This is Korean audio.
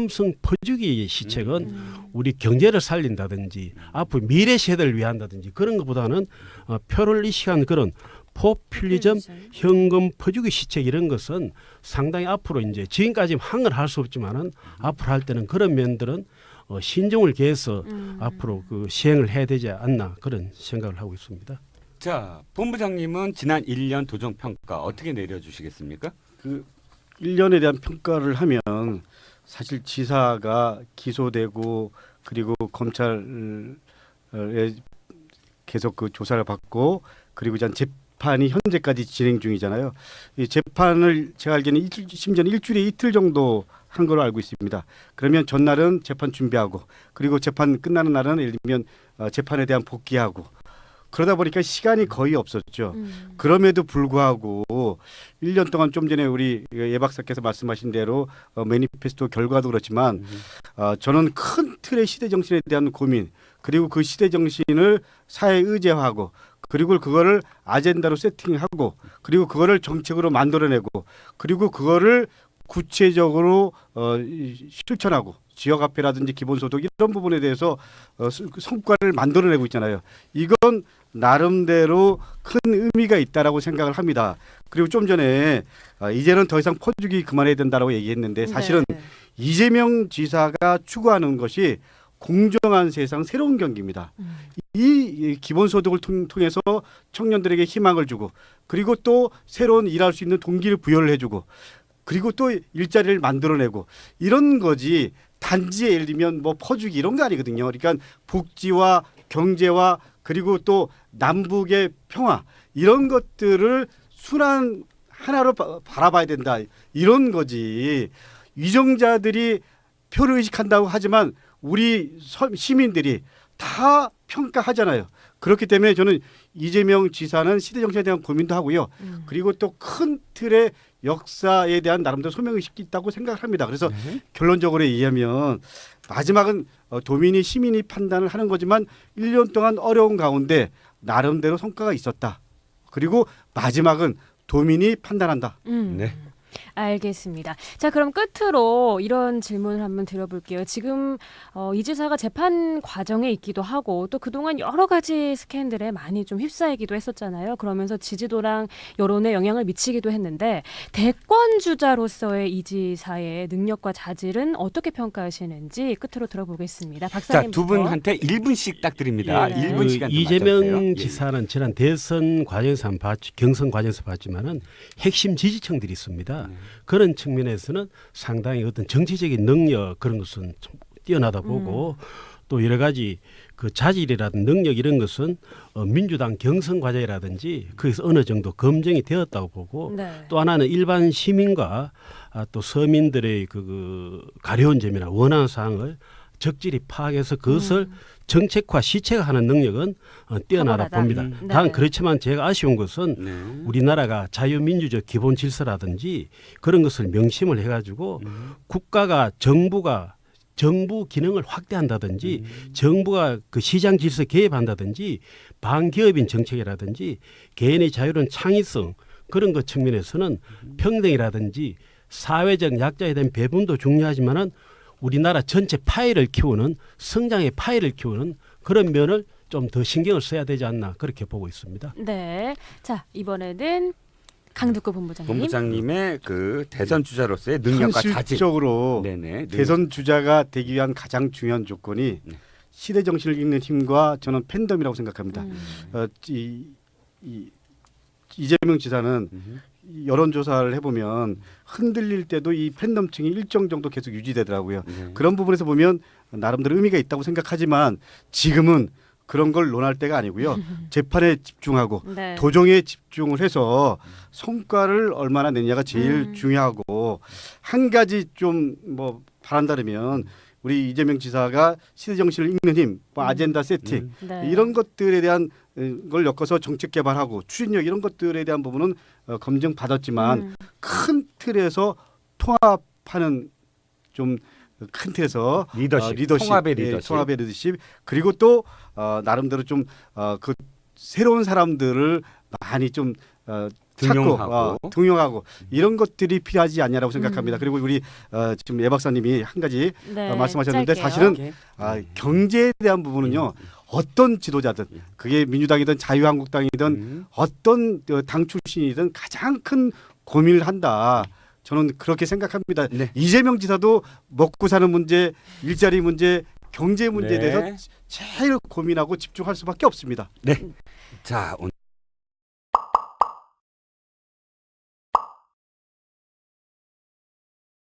삼성 퍼주기 시책은 음. 우리 경제를 살린다든지 앞으로 미래 세대를 위한다든지 그런 것보다는 어, 표를 이식한 그런 포퓰리즘 현금 퍼주기 시책 이런 것은 상당히 앞으로 이제 지금까지 항을 할 수 없지만은 앞으로 할 때는 그런 면들은 어, 신중을 기해서 음. 앞으로 그 시행을 해야 되지 않나 그런 생각을 하고 있습니다. 자, 본부장님은 지난 1년 도정 평가 어떻게 내려주시겠습니까? 그 1년에 대한 평가를 하면 사실 지사가 기소되고 그리고 검찰에 계속 그 조사를 받고 그리고 이제 재판이 현재까지 진행 중이잖아요. 이 재판을 제가 알기에는 이틀, 심지어는 일주일에 이틀 정도 한 걸로 알고 있습니다. 그러면 전날은 재판 준비하고 그리고 재판 끝나는 날은 예를 들면 어, 재판에 대한 복귀하고 그러다 보니까 시간이 거의 없었죠. 음. 그럼에도 불구하고 1년 동안 좀 전에 우리 예 박사께서 말씀하신 대로 어, 매니페스토 결과도 그렇지만 어, 저는 큰 틀의 시대 정신에 대한 고민 그리고 그 시대 정신을 사회 의제화하고 그리고 그거를 아젠다로 세팅하고 그리고 그거를 정책으로 만들어내고 그리고 그거를 구체적으로 어, 이- 실천하고 지역 화폐라든지 기본소득 이런 부분에 대해서 어, 수- 성과를 만들어내고 있잖아요. 이건 나름대로 큰 의미가 있다라고 생각을 합니다. 그리고 좀 전에 아, 이제는 더 이상 퍼주기 그만해야 된다라고 얘기했는데 사실은 네. 이재명 지사가 추구하는 것이 공정한 세상 새로운 경기입니다. 음. 이 기본소득을 통- 통해서 청년들에게 희망을 주고 그리고 또 새로운 일할 수 있는 동기를 부여를 해주고 그리고 또 일자리를 만들어내고 이런 거지 단지에 예를 들면 뭐 퍼주기 이런 거 아니거든요. 그러니까 복지와 경제와 그리고 또 남북의 평화 이런 것들을 순환 하나로 바, 바라봐야 된다 이런 거지 위정자들이 표를 의식한다고 하지만 우리 서- 시민들이 다 평가하잖아요. 그렇기 때문에 저는 이재명 지사는 시대 정신에 대한 고민도 하고요. 음. 그리고 또 큰 틀의 역사에 대한 나름대로 소명 의식이 있다고 생각을 합니다. 그래서 네. 결론적으로 얘기하면 마지막은 어, 도민이 시민이 판단을 하는 거지만 1년 동안 어려운 가운데 나름대로 성과가 있었다. 그리고 마지막은 도민이 판단한다. 음. 네. 알겠습니다. 자, 그럼 끝으로 이런 질문을 한번 드려볼게요. 지금 어, 이 지사가 재판 과정에 있기도 하고 또 그동안 여러 가지 스캔들에 많이 좀 휩싸이기도 했었잖아요. 그러면서 지지도랑 여론에 영향을 미치기도 했는데 대권 주자로서의 이 지사의 능력과 자질은 어떻게 평가하시는지 끝으로 들어보겠습니다. 자, 박사님. 두 분한테 1분씩 딱 드립니다. 예. 일 네. 1분 그 이재명 맞춰주세요. 예. 지사는 지난 대선 과정에서 한 봤, 경선 과정에서 봤지만은 핵심 지지층들이 있습니다. 네. 그런 측면에서는 상당히 어떤 정치적인 능력 그런 것은 좀 뛰어나다 보고 또 여러 가지 그 자질이라든 능력 이런 것은 어, 민주당 경선 과정이라든지 거기서 어느 정도 검증이 되었다고 보고 네. 또 하나는 일반 시민과 아, 또 서민들의 그, 그 가려운 점이나 원하는 사항을 적절히 파악해서 그것을 음. 정책화 시책하는 능력은 어, 뛰어나다 탁월하다. 봅니다. 음. 단 네. 그렇지만 제가 아쉬운 것은 네. 우리나라가 자유민주적 기본 질서라든지 그런 것을 명심을 해가지고 음. 국가가 정부가 정부 기능을 확대한다든지 정부가 그 시장 질서 개입한다든지 반기업인 정책이라든지 개인의 자유로운 창의성 그런 것 측면에서는 평등이라든지 사회적 약자에 대한 배분도 중요하지만은 우리나라 전체 파이를 키우는 성장의 파이를 키우는 그런 면을 좀 더 신경을 써야 되지 않나 그렇게 보고 있습니다. 네. 자, 이번에는 강두구 본부장님. 본부장님의 그 대선 주자로서의 능력과 자질. 현실적으로 네네. 능력. 대선 주자가 되기 위한 가장 중요한 조건이 네. 시대 정신을 읽는 힘과 저는 팬덤이라고 생각합니다. 음. 어, 이, 이 이재명 지사는 음. 이 여론조사를 해보면 흔들릴 때도 이 팬덤층이 일정 정도 계속 유지되더라고요. 네. 그런 부분에서 보면 나름대로 의미가 있다고 생각하지만 지금은 그런 걸 논할 때가 아니고요. 재판에 집중하고 네. 도정에 집중을 해서 성과를 얼마나 내냐가 제일 음. 중요하고 한 가지 좀 뭐 바란다면 우리 이재명 지사가 시대 정신을 읽는 힘, 뭐 음. 아젠다 세팅 네. 이런 것들에 대한 어, 걸 엮어서 정책 개발하고 추진력 이런 것들에 대한 부분은 어, 검증 받았지만 음. 큰 틀에서 통합하는 좀 큰 틀에서 리더십, 어, 리더십, 통합의 예, 리더십. 통합의 리더십 그리고 또 어, 나름대로 좀 어, 그 새로운 사람들을 많이 좀 어, 찾고 등용하고. 어, 등용하고 이런 것들이 필요하지 않냐라고 생각합니다. 음. 그리고 우리 어, 지금 예 박사님이 한 가지 네, 어, 말씀하셨는데 짧게요. 사실은. 아, 경제에 대한 부분은요 어떤 지도자든 그게 민주당이든 자유한국당이든 음. 어떤 어, 당 출신이든 가장 큰 고민을 한다. 저는 그렇게 생각합니다. 네. 이재명 지사도 먹고 사는 문제, 일자리 문제, 경제 문제에 네. 대해서 제일 고민하고 집중할 수밖에 없습니다. 자, 오늘